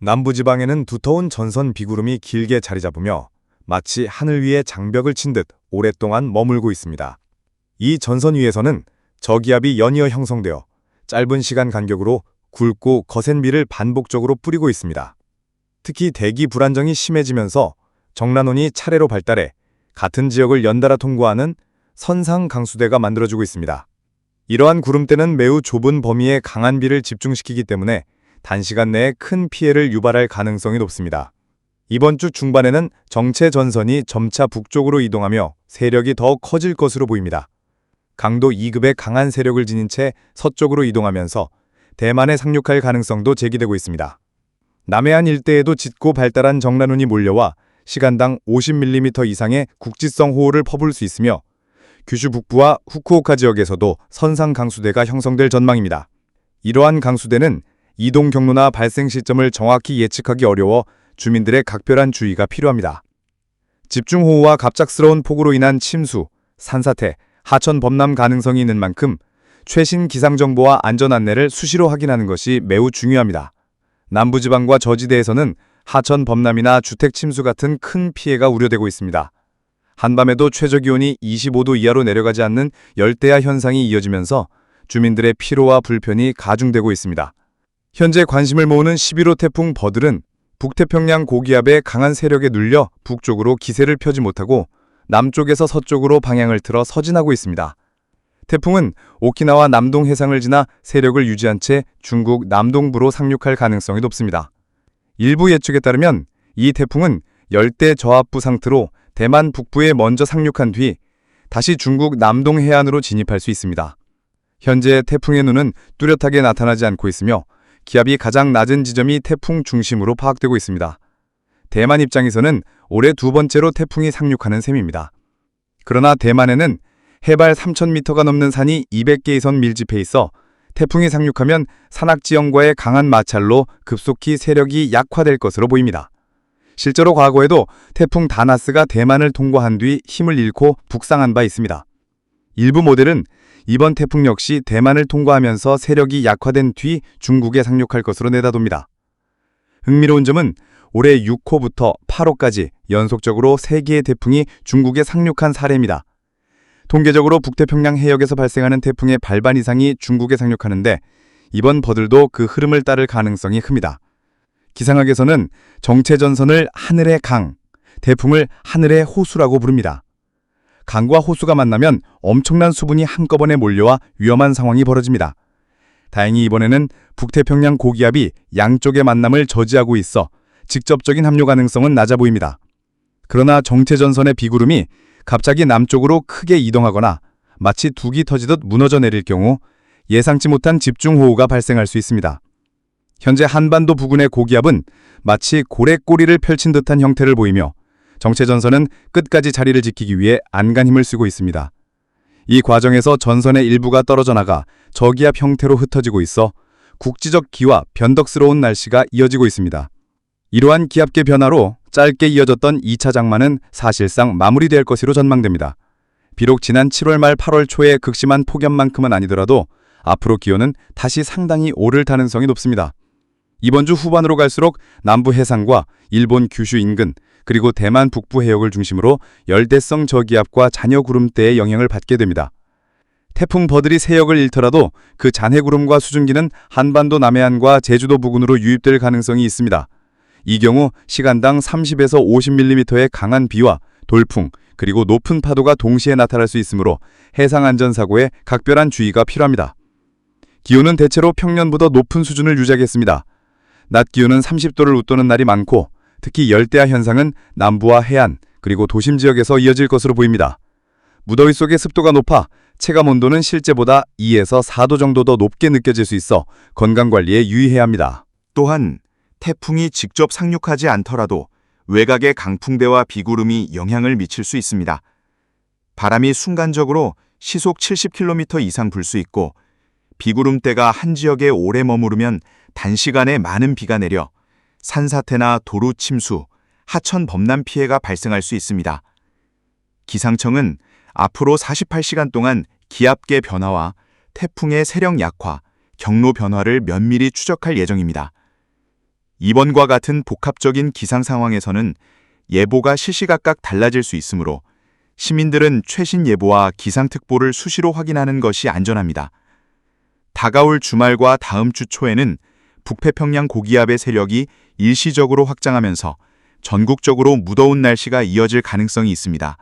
남부지방에는 두터운 전선 비구름이 길게 자리 잡으며 마치 하늘 위에 장벽을 친 듯 오랫동안 머물고 있습니다. 이 전선 위에서는 저기압이 연이어 형성되어 짧은 시간 간격으로 굵고 거센 비를 반복적으로 뿌리고 있습니다. 특히 대기 불안정이 심해지면서 정란원이 차례로 발달해 같은 지역을 연달아 통과하는 선상 강수대가 만들어지고 있습니다. 이러한 구름대는 매우 좁은 범위에 강한 비를 집중시키기 때문에 단시간 내에 큰 피해를 유발할 가능성이 높습니다. 이번 주 중반에는 정체 전선이 점차 북쪽으로 이동하며 세력이 더 커질 것으로 보입니다. 강도 2급의 강한 세력을 지닌 채 서쪽으로 이동하면서 대만에 상륙할 가능성도 제기되고 있습니다. 남해안 일대에도 짙고 발달한 정란운이 몰려와 시간당 50mm 이상의 국지성 호우를 퍼부을 수 있으며 규슈 북부와 후쿠오카 지역에서도 선상 강수대가 형성될 전망입니다. 이러한 강수대는 이동 경로나 발생 시점을 정확히 예측하기 어려워 주민들의 각별한 주의가 필요합니다. 집중호우와 갑작스러운 폭우로 인한 침수, 산사태, 하천 범람 가능성이 있는 만큼 최신 기상정보와 안전 안내를 수시로 확인하는 것이 매우 중요합니다. 남부지방과 저지대에서는 하천 범람이나 주택 침수 같은 큰 피해가 우려되고 있습니다. 한밤에도 최저기온이 25도 이하로 내려가지 않는 열대야 현상이 이어지면서 주민들의 피로와 불편이 가중되고 있습니다. 현재 관심을 모으는 11호 태풍 버들은 북태평양 고기압의 강한 세력에 눌려 북쪽으로 기세를 펴지 못하고 남쪽에서 서쪽으로 방향을 틀어 서진하고 있습니다. 태풍은 오키나와 남동 해상을 지나 세력을 유지한 채 중국 남동부로 상륙할 가능성이 높습니다. 일부 예측에 따르면 이 태풍은 열대 저압부 상태로 대만 북부에 먼저 상륙한 뒤 다시 중국 남동 해안으로 진입할 수 있습니다. 현재 태풍의 눈은 뚜렷하게 나타나지 않고 있으며 기압이 가장 낮은 지점이 태풍 중심으로 파악되고 있습니다. 대만 입장에서는 올해 두 번째로 태풍이 상륙하는 셈입니다. 그러나 대만에는 해발 3,000m가 넘는 산이 200개 이선 밀집해 있어 태풍이 상륙하면 산악지형과의 강한 마찰로 급속히 세력이 약화될 것으로 보입니다. 실제로 과거에도 태풍 다나스가 대만을 통과한 뒤 힘을 잃고 북상한 바 있습니다. 일부 모델은 이번 태풍 역시 대만을 통과하면서 세력이 약화된 뒤 중국에 상륙할 것으로 내다봅니다. 흥미로운 점은 올해 6호부터 8호까지 연속적으로 3개의 태풍이 중국에 상륙한 사례입니다. 통계적으로 북태평양 해역에서 발생하는 태풍의 발반 이상이 중국에 상륙하는데 이번 버들도 그 흐름을 따를 가능성이 큽니다. 기상학에서는 정체전선을 하늘의 강, 태풍을 하늘의 호수라고 부릅니다. 강과 호수가 만나면 엄청난 수분이 한꺼번에 몰려와 위험한 상황이 벌어집니다. 다행히 이번에는 북태평양 고기압이 양쪽의 만남을 저지하고 있어 직접적인 합류 가능성은 낮아 보입니다. 그러나 정체전선의 비구름이 갑자기 남쪽으로 크게 이동하거나 마치 둑이 터지듯 무너져 내릴 경우 예상치 못한 집중호우가 발생할 수 있습니다. 현재 한반도 부근의 고기압은 마치 고래 꼬리를 펼친 듯한 형태를 보이며 정체전선은 끝까지 자리를 지키기 위해 안간 힘을 쓰고 있습니다. 이 과정에서 전선의 일부가 떨어져 나가 저기압 형태로 흩어지고 있어 국지적 기와 변덕스러운 날씨가 이어지고 있습니다. 이러한 기압계 변화로 짧게 이어졌던 2차 장마는 사실상 마무리될 것으로 전망됩니다. 비록 지난 7월 말 8월 초의 극심한 폭염만큼은 아니더라도 앞으로 기온은 다시 상당히 오를 가능성이 높습니다. 이번 주 후반으로 갈수록 남부 해상과 일본 규슈 인근 그리고 대만 북부 해역을 중심으로 열대성 저기압과 잔여구름대의 영향을 받게 됩니다. 태풍 버들이 세역을 잃더라도 그 잔해구름과 수증기는 한반도 남해안과 제주도 부근으로 유입될 가능성이 있습니다. 이 경우 시간당 30에서 50mm의 강한 비와 돌풍, 그리고 높은 파도가 동시에 나타날 수 있으므로 해상 안전 사고에 각별한 주의가 필요합니다. 기온은 대체로 평년보다 높은 수준을 유지하겠습니다. 낮 기온은 30도를 웃도는 날이 많고 특히 열대야 현상은 남부와 해안 그리고 도심 지역에서 이어질 것으로 보입니다. 무더위 속에 습도가 높아 체감 온도는 실제보다 2에서 4도 정도 더 높게 느껴질 수 있어 건강관리에 유의해야 합니다. 또한 태풍이 직접 상륙하지 않더라도 외곽의 강풍대와 비구름이 영향을 미칠 수 있습니다. 바람이 순간적으로 시속 70km 이상 불 수 있고 비구름대가 한 지역에 오래 머무르면 단시간에 많은 비가 내려 산사태나 도로 침수, 하천 범람 피해가 발생할 수 있습니다. 기상청은 앞으로 48시간 동안 기압계 변화와 태풍의 세력 약화, 경로 변화를 면밀히 추적할 예정입니다. 이번과 같은 복합적인 기상 상황에서는 예보가 시시각각 달라질 수 있으므로 시민들은 최신 예보와 기상특보를 수시로 확인하는 것이 안전합니다. 다가올 주말과 다음 주 초에는 북태평양 고기압의 세력이 일시적으로 확장하면서 전국적으로 무더운 날씨가 이어질 가능성이 있습니다.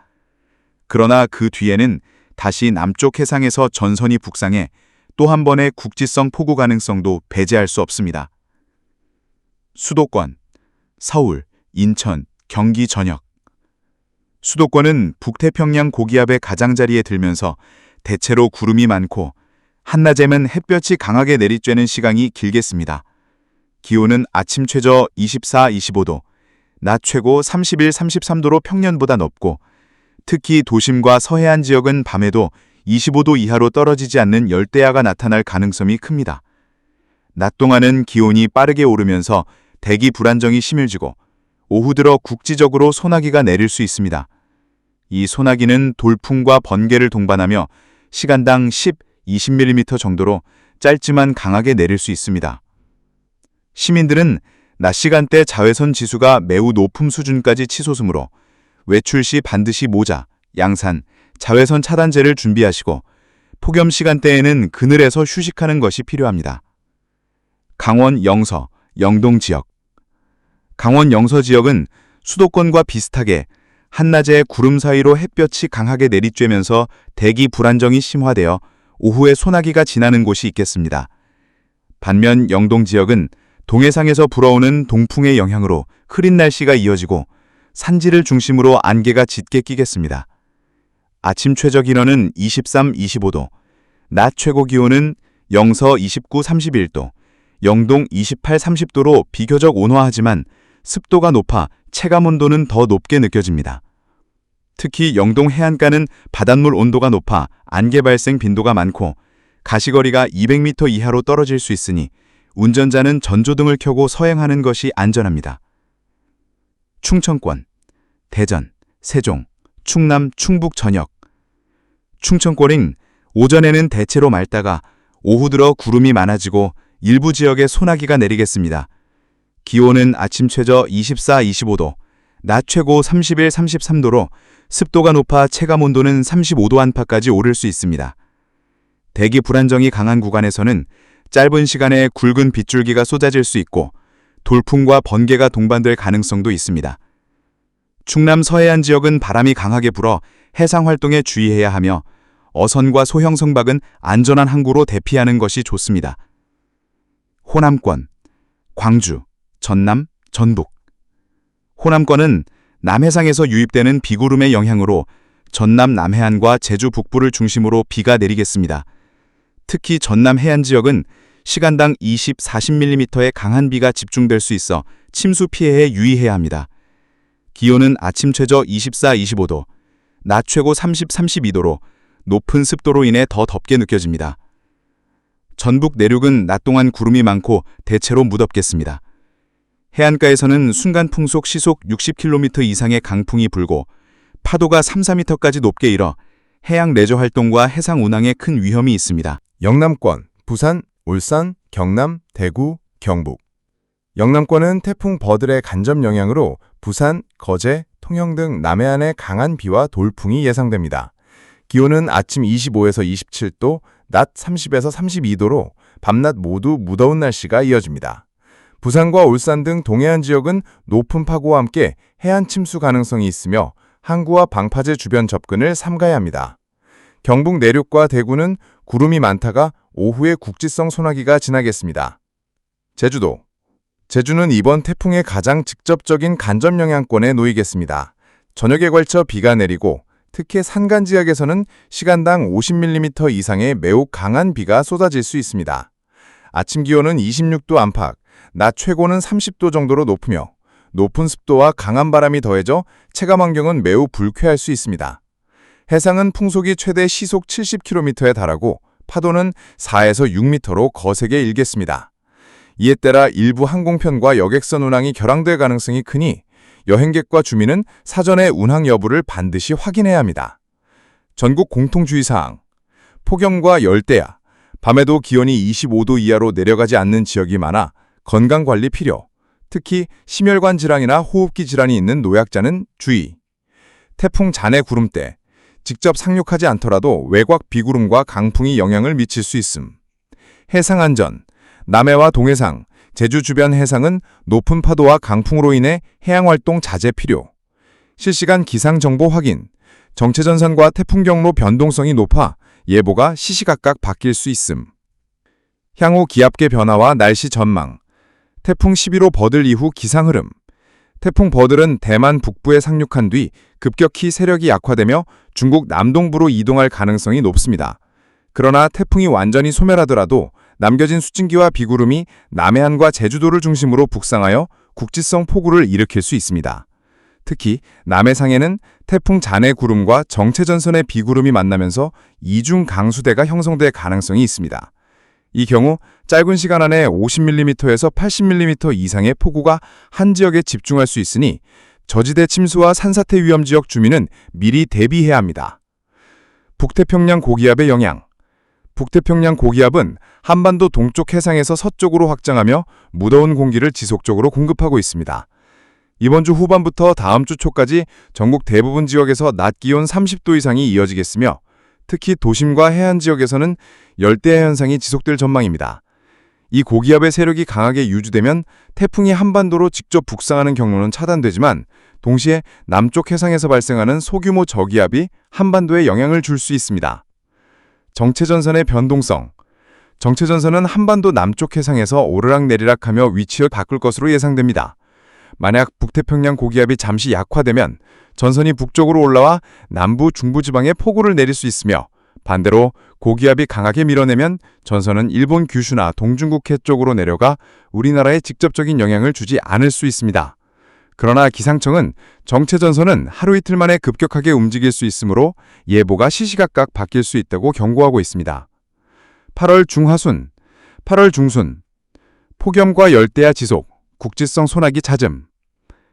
그러나 그 뒤에는 다시 남쪽 해상에서 전선이 북상해 또 한 번의 국지성 폭우 가능성도 배제할 수 없습니다. 수도권, 서울, 인천, 경기 전역. 수도권은 북태평양 고기압의 가장자리에 들면서 대체로 구름이 많고 한낮에는 햇볕이 강하게 내리쬐는 시간이 길겠습니다. 기온은 아침 최저 24, 25도, 낮 최고 31, 33도로 평년보다 높고 특히 도심과 서해안 지역은 밤에도 25도 이하로 떨어지지 않는 열대야가 나타날 가능성이 큽니다. 낮 동안은 기온이 빠르게 오르면서 대기 불안정이 심해지고 오후 들어 국지적으로 소나기가 내릴 수 있습니다. 이 소나기는 돌풍과 번개를 동반하며 시간당 10, 20mm 정도로 짧지만 강하게 내릴 수 있습니다. 시민들은 낮 시간대 자외선 지수가 매우 높음 수준까지 치솟으므로 외출 시 반드시 모자, 양산, 자외선 차단제를 준비하시고 폭염 시간대에는 그늘에서 휴식하는 것이 필요합니다. 강원 영서, 영동 지역 강원 영서 지역은 수도권과 비슷하게 한낮에 구름 사이로 햇볕이 강하게 내리쬐면서 대기 불안정이 심화되어 오후에 소나기가 지나는 곳이 있겠습니다. 반면 영동 지역은 동해상에서 불어오는 동풍의 영향으로 흐린 날씨가 이어지고 산지를 중심으로 안개가 짙게 끼겠습니다. 아침 최저 인원은 23, 25도, 낮 최고 기온은 영서 29, 31도, 영동 28, 30도로 비교적 온화하지만 습도가 높아 체감 온도는 더 높게 느껴집니다. 특히 영동 해안가는 바닷물 온도가 높아 안개 발생 빈도가 많고 가시거리가 200m 이하로 떨어질 수 있으니 운전자는 전조등을 켜고 서행하는 것이 안전합니다. 충청권, 대전, 세종, 충남, 충북 전역. 충청권은 오전에는 대체로 맑다가 오후 들어 구름이 많아지고 일부 지역에 소나기가 내리겠습니다. 기온은 아침 최저 24, 25도, 낮 최고 31, 33도로 습도가 높아 체감 온도는 35도 안팎까지 오를 수 있습니다. 대기 불안정이 강한 구간에서는 짧은 시간에 굵은 빗줄기가 쏟아질 수 있고 돌풍과 번개가 동반될 가능성도 있습니다. 충남 서해안 지역은 바람이 강하게 불어 해상 활동에 주의해야 하며 어선과 소형 선박은 안전한 항구로 대피하는 것이 좋습니다. 호남권, 광주, 전남, 전북. 호남권은 남해상에서 유입되는 비구름의 영향으로 전남 남해안과 제주 북부를 중심으로 비가 내리겠습니다. 특히 전남 해안 지역은 시간당 20, 40mm의 강한 비가 집중될 수 있어 침수 피해에 유의해야 합니다. 기온은 아침 최저 24, 25도, 낮 최고 30, 32도로 높은 습도로 인해 더 덥게 느껴집니다. 전북 내륙은 낮 동안 구름이 많고 대체로 무덥겠습니다. 해안가에서는 순간 풍속 시속 60km 이상의 강풍이 불고 파도가 3, 4m까지 높게 일어 해양 레저 활동과 해상 운항에 큰 위험이 있습니다. 영남권, 부산, 울산, 경남, 대구, 경북. 영남권은 태풍 버들의 간접 영향으로 부산, 거제, 통영 등 남해안에 강한 비와 돌풍이 예상됩니다. 기온은 아침 25에서 27도, 낮 30에서 32도로 밤낮 모두 무더운 날씨가 이어집니다. 부산과 울산 등 동해안 지역은 높은 파고와 함께 해안 침수 가능성이 있으며 항구와 방파제 주변 접근을 삼가야 합니다. 경북 내륙과 대구는 구름이 많다가 오후에 국지성 소나기가 지나겠습니다. 제주도 제주는 이번 태풍의 가장 직접적인 간접 영향권에 놓이겠습니다. 저녁에 걸쳐 비가 내리고 특히 산간 지역에서는 시간당 50mm 이상의 매우 강한 비가 쏟아질 수 있습니다. 아침 기온은 26도 안팎, 낮 최고는 30도 정도로 높으며 높은 습도와 강한 바람이 더해져 체감 환경은 매우 불쾌할 수 있습니다. 해상은 풍속이 최대 시속 70km에 달하고 파도는 4에서 6m로 거세게 일겠습니다. 이에 따라 일부 항공편과 여객선 운항이 결항될 가능성이 크니 여행객과 주민은 사전에 운항 여부를 반드시 확인해야 합니다. 전국 공통주의사항 폭염과 열대야, 밤에도 기온이 25도 이하로 내려가지 않는 지역이 많아 건강관리 필요, 특히 심혈관 질환이나 호흡기 질환이 있는 노약자는 주의. 태풍 잔해 구름 때 직접 상륙하지 않더라도 외곽 비구름과 강풍이 영향을 미칠 수 있음. 해상 안전. 남해와 동해상, 제주 주변 해상은 높은 파도와 강풍으로 인해 해양 활동 자제 필요. 실시간 기상 정보 확인. 정체전선과 태풍 경로 변동성이 높아 예보가 시시각각 바뀔 수 있음. 향후 기압계 변화와 날씨 전망. 태풍 11호 버들 이후 기상 흐름. 태풍 버들은 대만 북부에 상륙한 뒤 급격히 세력이 약화되며 중국 남동부로 이동할 가능성이 높습니다. 그러나 태풍이 완전히 소멸하더라도 남겨진 수증기와 비구름이 남해안과 제주도를 중심으로 북상하여 국지성 폭우를 일으킬 수 있습니다. 특히 남해상에는 태풍 잔해 구름과 정체전선의 비구름이 만나면서 이중 강수대가 형성될 가능성이 있습니다. 이 경우 짧은 시간 안에 50mm에서 80mm 이상의 폭우가 한 지역에 집중할 수 있으니 저지대 침수와 산사태 위험 지역 주민은 미리 대비해야 합니다. 북태평양 고기압의 영향 북태평양 고기압은 한반도 동쪽 해상에서 서쪽으로 확장하며 무더운 공기를 지속적으로 공급하고 있습니다. 이번 주 후반부터 다음 주 초까지 전국 대부분 지역에서 낮 기온 30도 이상이 이어지겠으며 특히 도심과 해안 지역에서는 열대야 현상이 지속될 전망입니다. 이 고기압의 세력이 강하게 유지되면 태풍이 한반도로 직접 북상하는 경로는 차단되지만 동시에 남쪽 해상에서 발생하는 소규모 저기압이 한반도에 영향을 줄 수 있습니다. 정체전선의 변동성 정체전선은 한반도 남쪽 해상에서 오르락내리락하며 위치를 바꿀 것으로 예상됩니다. 만약 북태평양 고기압이 잠시 약화되면 전선이 북쪽으로 올라와 남부 중부지방에 폭우를 내릴 수 있으며 반대로 고기압이 강하게 밀어내면 전선은 일본 규슈나 동중국해 쪽으로 내려가 우리나라에 직접적인 영향을 주지 않을 수 있습니다. 그러나 기상청은 정체 전선은 하루 이틀 만에 급격하게 움직일 수 있으므로 예보가 시시각각 바뀔 수 있다고 경고하고 있습니다. 8월 중하순, 8월 중순, 폭염과 열대야 지속, 국지성 소나기 잦음.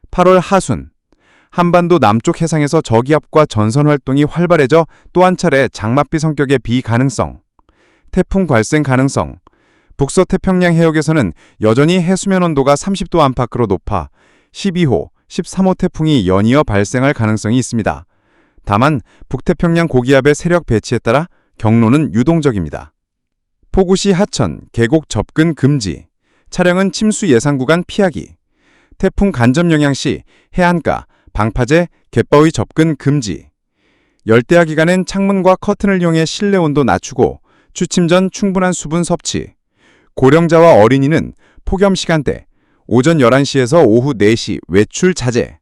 8월 하순, 한반도 남쪽 해상에서 저기압과 전선 활동이 활발해져 또 한 차례 장맛비 성격의 비 가능성. 태풍 발생 가능성. 북서 태평양 해역에서는 여전히 해수면 온도가 30도 안팎으로 높아 12호, 13호 태풍이 연이어 발생할 가능성이 있습니다. 다만 북태평양 고기압의 세력 배치에 따라 경로는 유동적입니다. 포구시 하천, 계곡 접근 금지. 차량은 침수 예상 구간 피하기. 태풍 간접 영향 시 해안가, 방파제, 갯바위 접근 금지. 열대야 기간엔 창문과 커튼을 이용해 실내 온도 낮추고 취침 전 충분한 수분 섭취. 고령자와 어린이는 폭염 시간대 오전 11시에서 오후 4시 외출 자제.